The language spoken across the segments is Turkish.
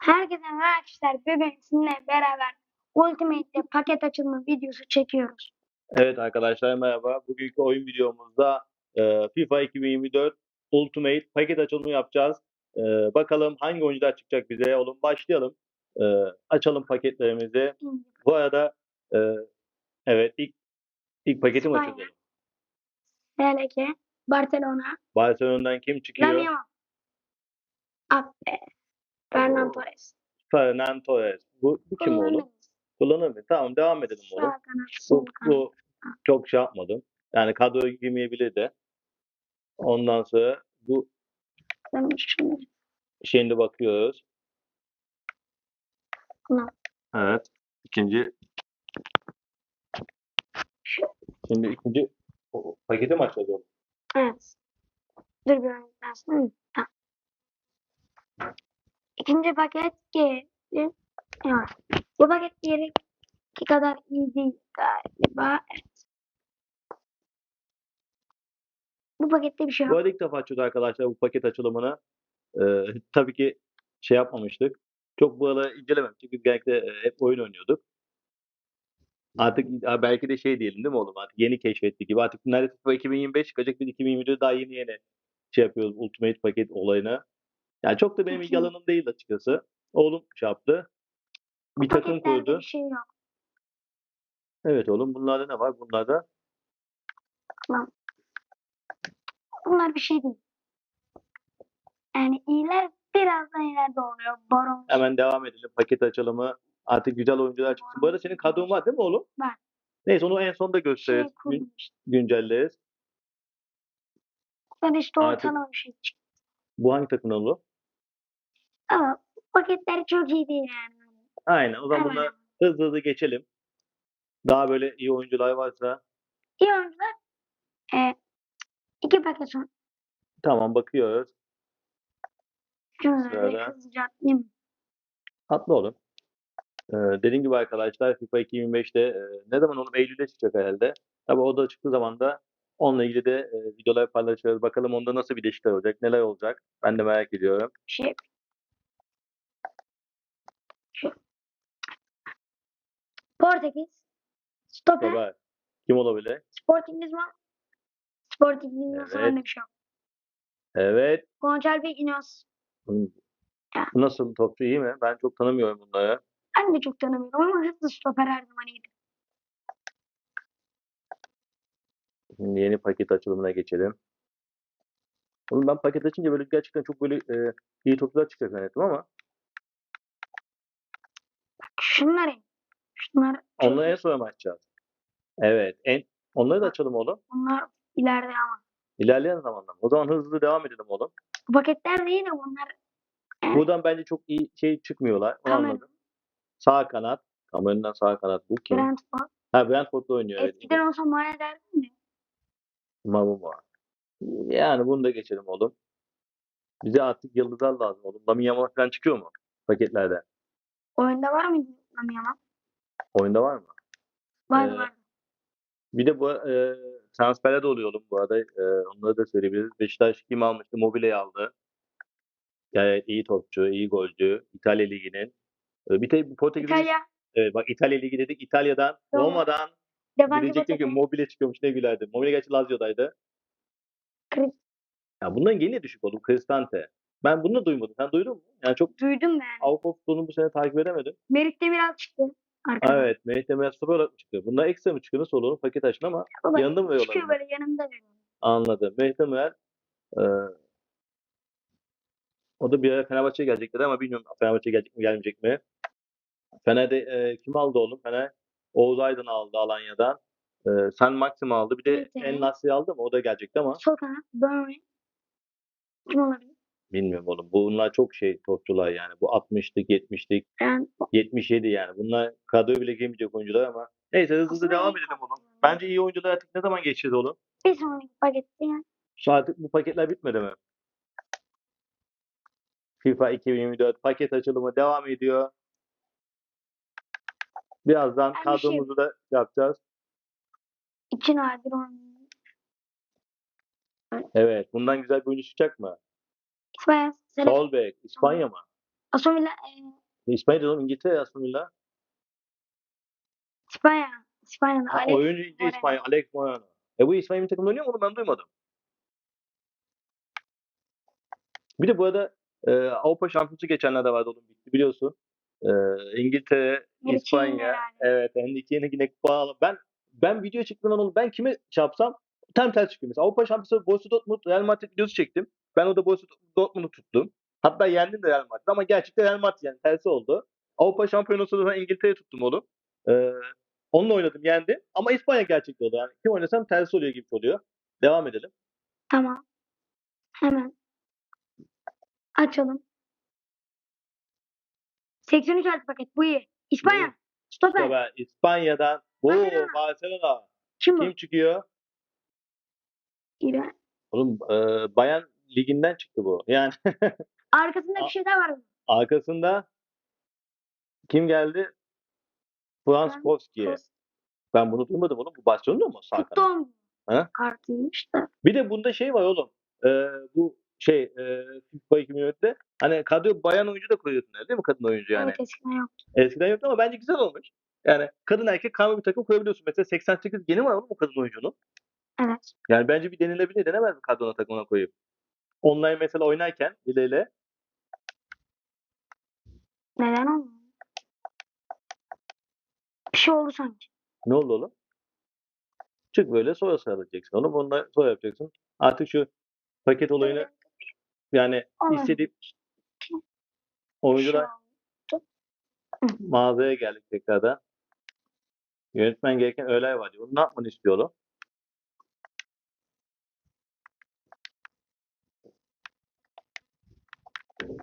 Herkese merhaba arkadaşlar. Bugün sizinle beraber Ultimate'de paket açılımı videosu çekiyoruz. Evet arkadaşlar merhaba. Bugünkü oyun videomuzda e, FIFA 2024 Ultimate paket açılımı yapacağız. E, bakalım hangi oyuncular çıkacak bize. Oğlum başlayalım. E, açalım paketlerimizi. Bu arada e, evet ilk ilk İspanya. açıldı. Seleke, Barcelona, Barcelona'dan kim çıkıyor? Lamine Yamal, Appe, Fernan Torres. Fernan Torres. Bu, bu kim oğlum? Mı? Tamam devam edelim oğlum. Sağ kanat, sol Bu, kanat. bu çok şey yapmadım. Yani kadroya girmeyebilir de. Ondan sonra bu Ben şimdi Şimdi bakıyoruz. Evet. İkinci. Şimdi ikinci o- paketi mi açacağız? Evet. Dur bir önceden. Hı, İkinci paket geldi. Evet. Bu paket diğeri ki kadar iyi değil galiba. Evet. Bu pakette bir şey Bu arada ilk defa açıyoruz arkadaşlar bu paket açılımını. Ee, tabii ki şey yapmamıştık. Çok bu arada incelememiştik. Biz genellikle e, hep oyun oynuyorduk. Artık belki de şey diyelim değil mi oğlum? Artık yeni keşfettik gibi. Artık neredeyse FIFA 2025 çıkacak. Biz 2024'de daha yeni yeni şey yapıyoruz. Ultimate paket olayını. Yani çok da benim ilgi alanım değil açıkçası. Oğlum şey yaptı. Bir takım Paketlerde kurdu. bir şey yok. Evet oğlum bunlarda ne var? Bunlarda Bunlar bir şey değil. Yani iyiler birazdan ileride oluyor. Baron. Hemen devam edelim. Paket açılımı. Artık güzel oyuncular çıksın. Bu arada senin kadron var değil mi oğlum? Var. Neyse onu en sonda şey gösteririz. Gün, kurdum işte. güncelleriz. Ben işte Artık- ortalama bir şey çıktı. Bu hangi takım oğlum? Ama paketler çok iyi değil yani. Aynen. O zaman bunları hemen. hızlı hızlı geçelim. Daha böyle iyi oyuncular varsa İyi oyuncular. E, iki paket son. tamam bakıyoruz. Şöyle. hızlıca atlayayım. Atla oğlum. Ee, dediğim gibi arkadaşlar FIFA 2025'te e, ne zaman oğlum Eylül'de çıkacak herhalde. Tabii o da çıktığı zaman da onunla ilgili de e, videolar paylaşıyoruz. Bakalım onda nasıl bir değişiklikler olacak, neler olacak. Ben de merak ediyorum. Şey. Portekiz. Stoper. Baba kim olabilir? Sporting Lisbon. Sporting Lisbon Evet. bir şey yok. Evet. Gonçalves Ineos. Ya. Nasıl topçu iyi mi? Ben çok tanımıyorum bunları. Ben de çok tanımıyorum ama hızlı stoper her zaman iyiydi. Şimdi yeni paket açılımına geçelim. Oğlum ben paket açınca böyle gerçekten çok böyle e, iyi topçular çıkacak zannettim ama Şunlar iyi. Şunlar onları en iyi. sonra mı açacağız? Evet. En, onları da açalım oğlum. Bunlar ileride ama. İlerleyen zamanda. O zaman hızlı devam edelim oğlum. Bu paketler değil de bunlar Buradan bence çok iyi şey çıkmıyorlar. Onu Cameron, anladım. Sağ kanat. Cameron'dan sağ kanat. Bu kim? Brentford. Ha Brentford'da oynuyor. Evet. Eskiden olsa Mane derdim de. Mavuma. Yani bunu da geçelim oğlum. Bize artık yıldızlar lazım oğlum. Lamine Yamal falan çıkıyor mu paketlerde? Oyunda var mıydı Lamine Yamal? Oyunda var mı? Vardı Ee, vardı. Bir de bu e, transferler de oluyor oğlum bu arada. E, onları da söyleyebiliriz. Beşiktaş kim almıştı? Mobile'yi aldı. Gayet iyi topçu, iyi golcü. İtalya Ligi'nin. E, bir de bu Portekiz'in İtalya. evet, bak İtalya Ligi dedik. İtalya'dan Roma. Roma'dan Yabancı diyecektim ki. Mobile çıkıyormuş ne gülerdim. Mobile gerçi Lazio'daydı. Chris- Ya bundan yeni düşük oğlum. Cristante. Ben bunu da duymadım. Sen duydun mu? Yani çok Duydum yani. Avrupa futbolunu bu sene takip edemedim. Merit'te biraz çıktı. Arkada. Evet. Emel sıfır olarak çıkıyor? Bunlar ekstra mı çıkıyor? Nasıl olur? Paket açın ama Baba, yanında mı veriyorlar? Çıkıyor böyle yanımda böyle. Anladım. Mehmet Emel e, o da bir ara Fenerbahçe'ye gelecekler ama bilmiyorum Fenerbahçe'ye gelecek mi gelmeyecek mi? Fener'de e, kim aldı oğlum? Fener Oğuz Aydın aldı Alanya'dan. E, Sen Maxim aldı. Bir de Evet. El Nasri aldı mı? O da gelecekti ama Sol kanat. Burnley. Kim olabilir? Bilmiyorum oğlum. Bunlar çok şey topçular yani. Bu 60'lık, 70'lik, Brentford. 77 yani. Bunlar kadroya bile girmeyecek oyuncular ama neyse hızlı hızlı devam edelim topçular. Bence iyi oyuncular artık ne zaman geçeceğiz oğlum? Bir sonraki pakette yani. Şu artık bu paketler bitmedi mi? FIFA 2024 paket açılımı devam ediyor. Birazdan Ben bir şey- kadromuzu da yapacağız. İki nadir oynuyor. Evet. Bundan güzel bir oyuncu çıkacak mı? İspanya. Selek. Sol bek. İspanya mı? Aston Villa, e, İspanya'da oğlum İngiltere Aston Villa. İspanya. İspanya'da Ha, Alex oyuncu Moreno. İspanya Alex Moreno. E bu İspanya bir takımda oynuyor mu? Onu ben duymadım. Bir de bu arada e, Avrupa Şampiyonası geçenlerde vardı oğlum bitti biliyorsun. E, İngiltere, Harry İspanya. Herhalde. Evet. Henry Kane'e yine kupa. Ben ben video çektiğimden oğlum ben kime yapsam tam tersi çıkıyor. Mesela Avrupa Şampiyonası Borussia Dortmund Real Madrid videosu çektim. Ben orada Borussia Dortmund'u tuttum. Hatta yendim de Real Madrid ama gerçekten Real Madrid yani tersi oldu. Avrupa Şampiyonası'nda da İngiltere'yi tuttum oğlum. Ee, onunla oynadım yendim. Ama İspanya gerçekten oldu. Yani kim oynasam tersi oluyor gibi oluyor. Devam edelim. Tamam. Hemen. Açalım. 83 artı paket. Bu iyi. İspanya. Stoper. Stoper İspanya'dan. Oo, Barcelona. Barcelona. Kim bu? Kim çıkıyor? İran. Oğlum e, Bayan Ligi'nden çıktı bu. Yani Arkasında bir şey daha var. arkasında kim geldi? Frans Frans Koski. Ben bunu duymadım oğlum. Bu Barcelona mı? Sağ kanat. Futbol Ha? kartıymış da. Bir de bunda şey var oğlum. Ee, bu şey e, FIFA 2004'te hani kadro bayan oyuncu da koyuyorsun değil mi kadın oyuncu yani. Evet eskiden yok. Eskiden yoktu ama bence güzel olmuş. Yani kadın erkek karma bir takım koyabiliyorsun. Mesela 88 geni var oğlum o kadın oyuncunun. Evet. Yani bence bir denilebilir. Denemez mi kadrona takımına koyup? Online mesela oynarken bileyle Neden olmuyor? Bir şey oldu sanki. ne oldu oğlum? Çık böyle sonra sıralayacaksın oğlum. Ondan sonra yapacaksın. Artık şu paket olayını yani Olmadı. istediğim oyuncular mağazaya geldik tekrardan. Yönetmen gereken öğeler var diyor. Ne yapmanı istiyor oğlum?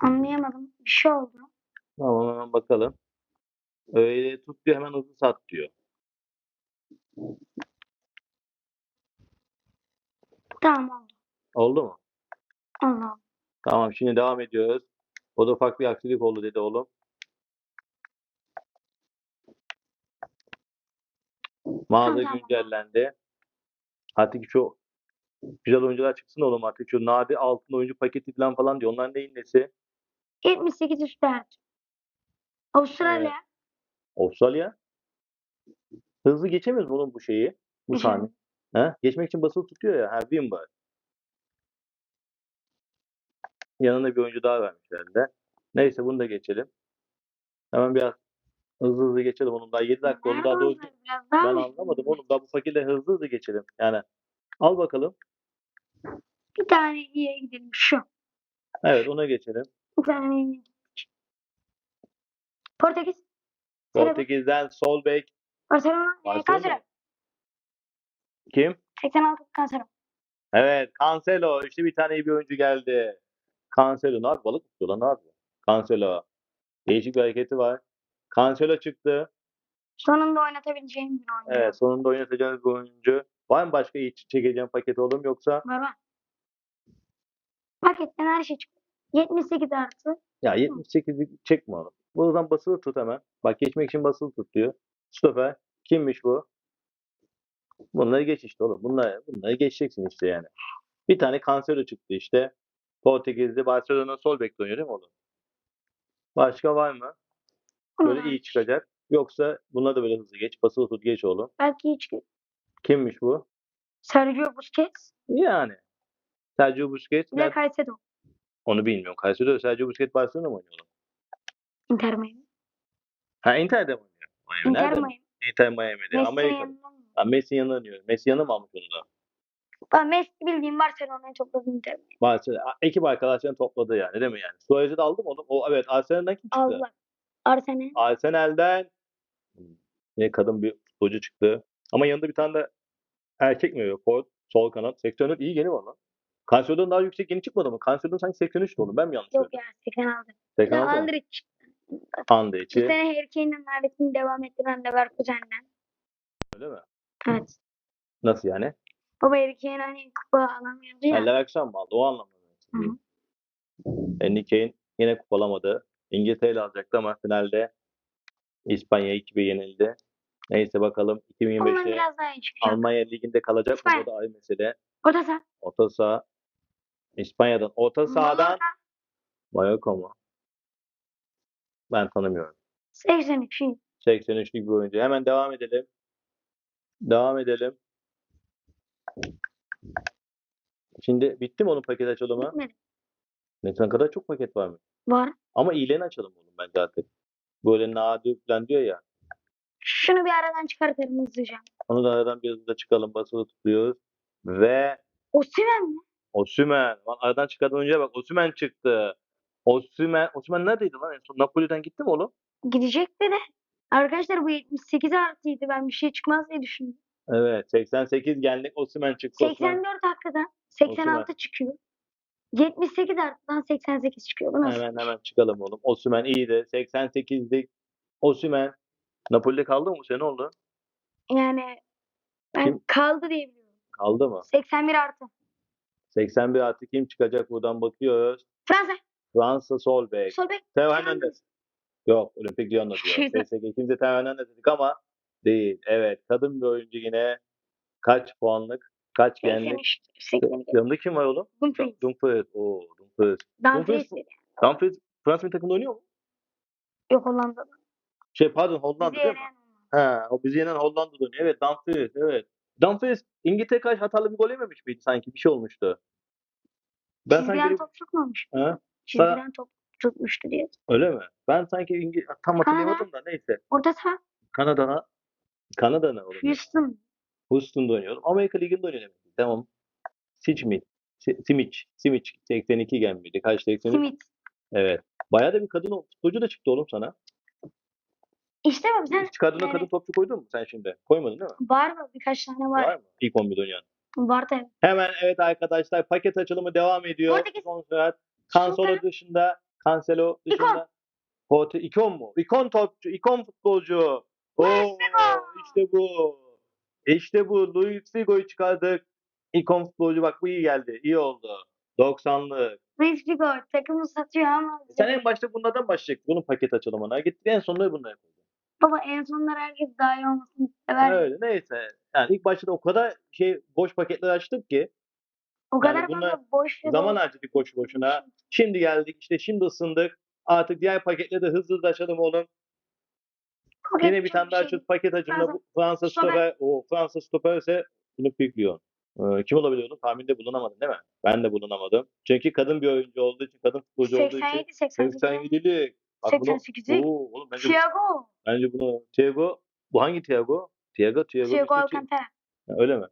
Anlayamadım. Bir şey oldu. Tamam hemen bakalım. Öğeleri tut diyor hemen hızlı sat diyor. Tamam oldu. Oldu mu? Allah. Tamam şimdi devam ediyoruz. O da ufak bir aksilik oldu dedi oğlum. Mağaza Tamam. güncellendi. Artık şu güzel oyuncular çıksın oğlum artık. Şu nadir altın oyuncu paketi falan falan diyor. Onlar neyin nesi? 78 üstü. Avustralya. Avustralya. Hızlı geçemiyoruz oğlum bu şeyi? Bu saniye. Ha? Geçmek için basılı tutuyor ya. Ha, Wimber. Yanına bir oyuncu daha vermişler de. Neyse bunu da geçelim. Hemen biraz hızlı hızlı geçelim. Onun daha 7 dakika. Onu daha Nerede doğru onlar? Biraz daha ben anlamadım oğlum. Daha bu fakirle hızlı hızlı geçelim. Yani al bakalım. Bir tane iyiye gidelim. Şu. Evet ona geçelim. İyiye gittik. Portekiz. Portekiz'den sol bek. Barcelona. Barcelona. Cancelo. Kim? 86 Cancelo. Evet Cancelo. İşte bir tane iyi bir oyuncu geldi. Cancelo ne yapıyor? Balık tutuyor lan ne yapıyor? Cancelo. Değişik bir hareketi var. Cancelo çıktı. Sonunda oynatabileceğim bir oyuncu. Evet sonunda oynatacağınız bir oyuncu. Var mı başka iyi çekeceğim paket oğlum yoksa? Var var. Paketten her şey çıktı. 78 artı. Ya 78'lik çekme oğlum. Buradan basılı tut hemen. Bak geçmek için basılı tut diyor. Stoper. Kimmiş bu? Bunları geç işte oğlum. Bunları, bunları geçeceksin işte yani. Bir tane Cancelo çıktı işte. Portekizli Barcelona sol bekle oynuyor değil mi oğlum? Başka var mı? Böyle iyi çıkacak. Yoksa bunlar da böyle hızlı geç. Basılı tut geç oğlum. Belki hiç Kimmiş bu? Sergio Busquets. Yani. Sergio Busquets. Bir de? Caicedo. Onu bilmiyorum. Kayseri'de Sergio Busquets Barcelona mı oynuyor? Inter Miami. Ha Inter'de mi oynuyor? Miami. Inter Nerede? Miami. Inter Miami'de. Yanında mı? Ha, Messi yanına oynuyor. Messi yanına mı almış onu da? Ben Messi bildiğim Barcelona'yı topladı Inter Miami. Barcelona, ekip arkadaşlarını topladı yani değil mi yani? Suarez'i de aldı mı oğlum? O evet Arsenal'den kim çıktı? Aldılar. Arsenal. Arsenal'den ne kadın bir futbolcu çıktı. Ama yanında bir tane de erkek mi? Ford, sol kanat. 84 iyi geni var lan. Cancelo'dan daha yüksek yeni çıkmadı mı? Cancelo'dan sanki 83 oğlum. Ben mi yanlış Yok söyledim? ya 86. Bir de 86 mı? Andrić. Bir içi. sene Harry Kane'in aletini devam ettiren Leverkusen'den. Öyle mi? Evet. Nasıl yani? Baba Harry Kane hani kupa alamıyordu ya. Yani Leverkusen mi aldı? O anlamda. Hı hı. Harry Kane yine kupalamadı. İngiltere alacaktı ama finalde İspanya 2-1 yenildi. Neyse bakalım Ondan 2025'te biraz daha iyi çıkacak. Almanya Ligi'nde kalacak mı? O da ayrı mesele. Orta saha. İspanya'dan. Orta sahadan. Mallorca mı? Ben tanımıyorum. 83 iyi. 83'lük bir oyuncu. Hemen devam edelim. Devam edelim. Şimdi bitti mi onun paket açılımı? Bitmedi. Ne kadar çok paket var mı? Var. Ama iyilerini açalım oğlum bence artık. Böyle nadir falan diyor ya. Şunu bir aradan çıkartalım hızlıca. Onu da aradan bir hızlıca çıkalım. Basılı tutuyoruz. Ve Osimhen mi? Osümen. Lan aradan çıkardan önce bak Osümen çıktı. Osümen. Osümen neredeydi lan? En son Napoli'den gitti mi oğlum? Gidecekti de. Arkadaşlar bu 78 artıydı. Ben bir şey çıkmaz diye düşündüm. Evet. 88 genlik Osümen çıktı. Osimhen. 84 hakikaten. 86 çıkıyor. 78 arttıdan 88 çıkıyor. Bu nasıl? Hemen hemen çıkalım oğlum. Osümen iyiydi. 88'lik Osümen. Napoli'de kaldı mı bu sene oldu? Yani ben Kim? kaldı diye biliyorum. Kaldı mı? 81 artı. 81 artı kim çıkacak buradan bakıyoruz. Fransa. Fransa Solbek. Sol bek. Teo Hernandez. Yok Olimpik Lyon'da diyor. PSG kimse Teo Hernandez dedik ama değil. Evet kadın bir oyuncu yine kaç puanlık? Kaç genlik? 83. 82. Yanında kim var oğlum? Dumfries. Dumfries. Oo Dumfries. Dumfries. Dumfries. Dumfries Fransa bir takımda oynuyor mu? Yok Hollanda'da. Şey pardon Hollanda Bizi değil mi? yenen Ha, o bizi yenen Hollanda'da oynuyor. Evet Dumfries. Evet. Dumfries İngiltere karşı hatalı bir gol yememiş miydi sanki? Bir şey olmuştu. Ben Çizgiden sanki top tutmamış. ha? Çizgiden top tutmuştu diye. Öyle mi? Ben sanki İngil tam hatırlayamadım da neyse. Orta saha Kanada'na Kanada'na oğlum. Houston. Houston'da oynuyorum. Amerika Ligi'nde oynuyorum. Tamam. Simic. Simic. Simic 82 gelmedi. Kaç 83? Smith. Evet. Bayağı da bir kadın futbolcu da çıktı oğlum sana. İşte bak sen Hiç kadına yani- kadın topçu koydun mu sen şimdi? Koymadın değil mi? var mı? Birkaç tane var. Var mı? İlk 11'de oynayan. Var tabii. Hemen evet arkadaşlar paket açılımı devam ediyor. Portekiz. Son sürat. Cancelo dışında, Cancelo dışında. Porte ikon mu? İkon topçu, ikon futbolcu. Oo, işte bu. İşte bu. Luis Figo'yu çıkardık. İkon futbolcu bak bu iyi geldi. İyi oldu. 90'lık. Luis Figo takımı satıyor ama Sen en başta bunlardan başlayacaksın. Bunun paket açılımına. Git en sonunda bunları yapacaksın. Baba en sonlar herkes daha iyi olmasını sever. Öyle neyse. Yani ilk başta da o kadar şey boş paketler açtık ki O kadar Yani fazla boş zaman harcadık boş boşuna. Şimdi geldik işte şimdi ısındık. Artık diğer paketleri de hızlı hızlı açalım oğlum. Paket Yine bir tane daha şey. açıyoruz paket açımında. Fransa- Fransa stoper. O Fransa stoper ise Olimpik Lyon. Ee, kim olabilir oğlum? Tahminde bulunamadım değil mi? Ben de bulunamadım. Çünkü kadın bir oyuncu olduğu için, kadın futbolcu olduğu için 87 88 87'lik. Bak bunu, 88'lik. Oo, oğlum bence, Thiago. bence bunu Thiago bu hangi Thiago? Thiago, Thiago. Thiago Alcantara. Öyle mi?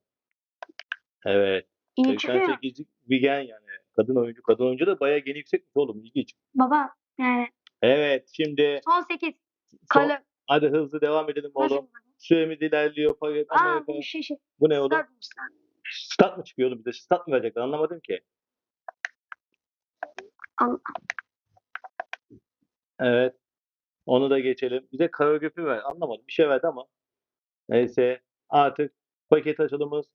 Evet. İyi çıkıyor. 88'lik Vigen yani. Kadın oyuncu. Kadın oyuncu da bayağı gene yüksekmiş oğlum. İlginç. Baba yani Evet şimdi son 8. son- Kale. hadi hızlı devam edelim Nasıl? oğlum. Süremiz ilerliyor. Paket, Aa bu şey şey. Bu ne oğlum? Stat mı çıkıyor oğlum bize? Stat mı verecekler? Anlamadım ki. Al- Evet. Onu da geçelim. Bize koreografi ver. Anlamadım. Bir şey verdi ama. Neyse. Artık paket açılımız.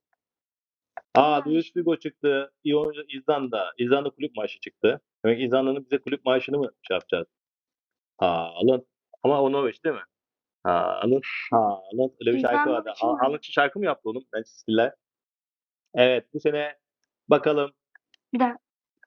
Aa. Luis Figo çıktı. İyi oyuncu İzlanda. İzlanda kulüp maaşı çıktı. Demek İzlanda'nın bize kulüp maaşını mı şey yapacağız? Ha alın. Ama o Norveç değil mi? Ha alın. Ha alın. Öyle bir şarkı vardı. Alın şarkı mı yaptı oğlum? Ben stiller. Evet bu sene bakalım. Bir daha.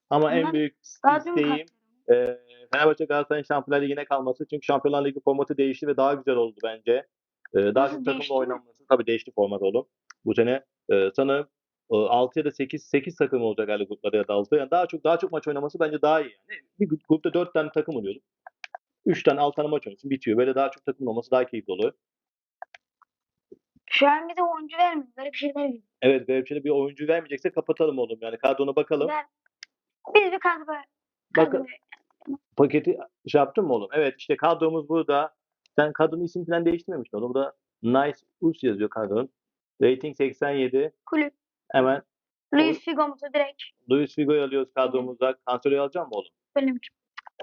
Ama en büyük isteğim. E, Fenerbahçe Galatasaray'ın Şampiyonlar Ligi'ne kalması. Çünkü Şampiyonlar Ligi formatı değişti ve daha güzel oldu bence. E, daha çok takımla oynanması. Tabii değişti format oğlum. Bu sene e, sanırım e, 6 ya da 8 8 takım olacak galiba gruplarda ya da 6. Yani daha çok daha çok maç oynaması bence daha iyi yani. Bir gru- grupta 4 tane takım oluyor. 3 tane 6 tane maç oynuyorsun bitiyor. Böyle daha çok takım olması daha keyifli oluyor. Şu an bize oyuncu vermiyor. Böyle bir şeyler veriyor. Evet böyle bir şeyde bir oyuncu vermeyecekse kapatalım oğlum. Yani kadrona bakalım. Ver. Biz bir kadro kadro paketi şey yaptın mı oğlum? Evet işte kadromuz burada. Sen kadronun isim falan değiştirmemiştin oğlum. Burada Nice Us yazıyor kadronun. Rating 87. kulüp. Hemen Luis Figo mutu direkt. Luis Figo'yu alıyoruz kadromuzda. Cancelo'yu alacak mı oğlum? Mi?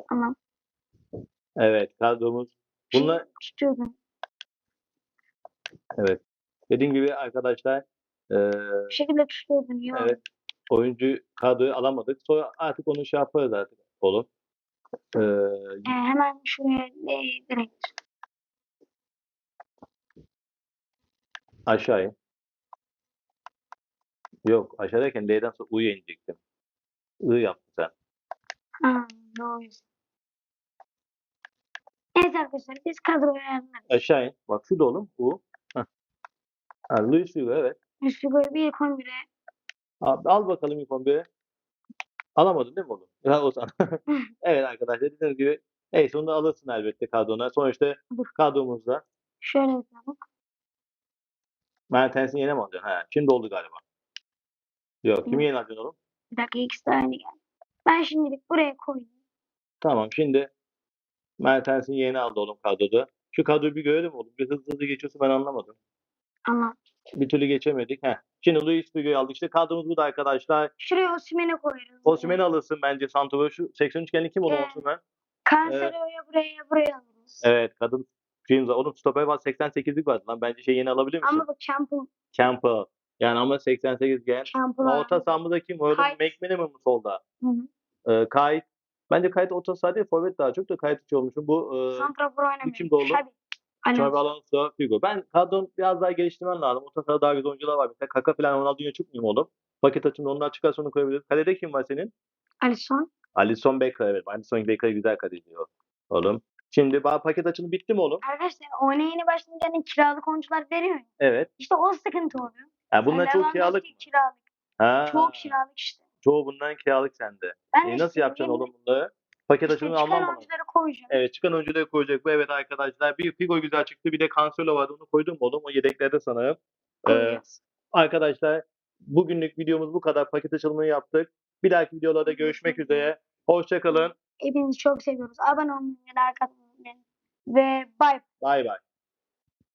Tamam. Evet kadromuz. Şey Bunlar tutuyordum. evet. Dediğim gibi arkadaşlar eee, Bir şekilde tutuyordum. Oldu. evet oyuncu kadroyu alamadık. Sonra artık onu şey yaparız artık oğlum. Eee, Ee, hemen şuraya e, direkt. aşağıya. Yok aşağıdayken L'den sonra U'ya inecektim. I yaptın sen. Ha, doğru. arkadaşlar biz kadroyu ayarlarız. Aşağı in. Bak şu da oğlum. Bu. Heh. Ha, Luis Figo evet. Figo'yu bir ilk 11'e Abi, al bakalım ilk 11'e. Alamadın değil mi oğlum? Ya o zaman. evet arkadaşlar dediğim gibi neyse onu da alırsın elbette kadrona. Sonuçta kadromuzda şöyle yapalım. Mertens'in yeni mi alacaksın? Ha, şimdi oldu galiba. Yok kimi yeni alacaksın oğlum? Bir dakika ikisi de aynı geldi. Ben şimdilik buraya koyayım. Tamam şimdi Mertens'in yeni aldı oğlum kadroda. Şu kadroyu bir görelim oğlum. Bir hızlı hızlı geçiyorsa ben anlamadım. Anladım. Bir türlü geçemedik. Heh. Şimdi Luis Figo'yu aldık. İşte kadromuz bu da arkadaşlar. Şuraya Osimhen'i koyarız. Osimhen'i alırsın bence Santro'yu. Şu 83 gelin kim oğlum Ee, Osimhen? Cancelo'ya buraya buraya alırız. Evet kadın James oğlum stoper var 88'lik vardı lan. Bence şey yeni alabilir misin? Ama bu Campbell, Campbell. Yani ama 88 gen. Campbell Orta abi. sahamda kim? Kayt. McManaman mı solda? Hı hı. Ee, Kayıt. Bence Kayıt orta saha değil, forvet daha çok da Kayıt içi olmuşum. Bu e, Santrafor oynamıyor. kim dolu? Xabi. Xabi Alonso. Figo. Ben kadron biraz daha geliştirmen lazım. Orta sahada daha güzel oyuncular var. Mesela Kaka falan Ronaldinho çıkmıyor mu oğlum? Paket açımda onlar çıkarsa onu koyabiliriz. Kalede kim var senin? Alisson. Alisson Becker evet. Alisson Becker güzel kaleci. Oğlum. Şimdi bana paket açımı bitti mi oğlum? Arkadaşlar oyuna yeni başlayınca hani kiralık oyuncular veriyor. Evet. İşte o sıkıntı oluyor. Yani bunlar çok kiralık kiralık. Ha. Çok kiralık işte. Çoğu bundan kiralık sende. Ben E, işte nasıl yapacaksın oğlum bunları? Paket İşte açımını çıkan almam oyuncuları koyacağım. Evet çıkan oyuncuları koyacak bu. Evet arkadaşlar bir Figo güzel çıktı. Bir de Cancelo vardı. Onu koydum oğlum. O yedeklerde sanırım. Ee, arkadaşlar bugünlük videomuz bu kadar. Paket açılımını yaptık. Bir dahaki videolarda görüşmek üzere. Hoşçakalın. Hepinizi çok seviyoruz. Abone olmayı like atmayı. Ve bye. Bay bay.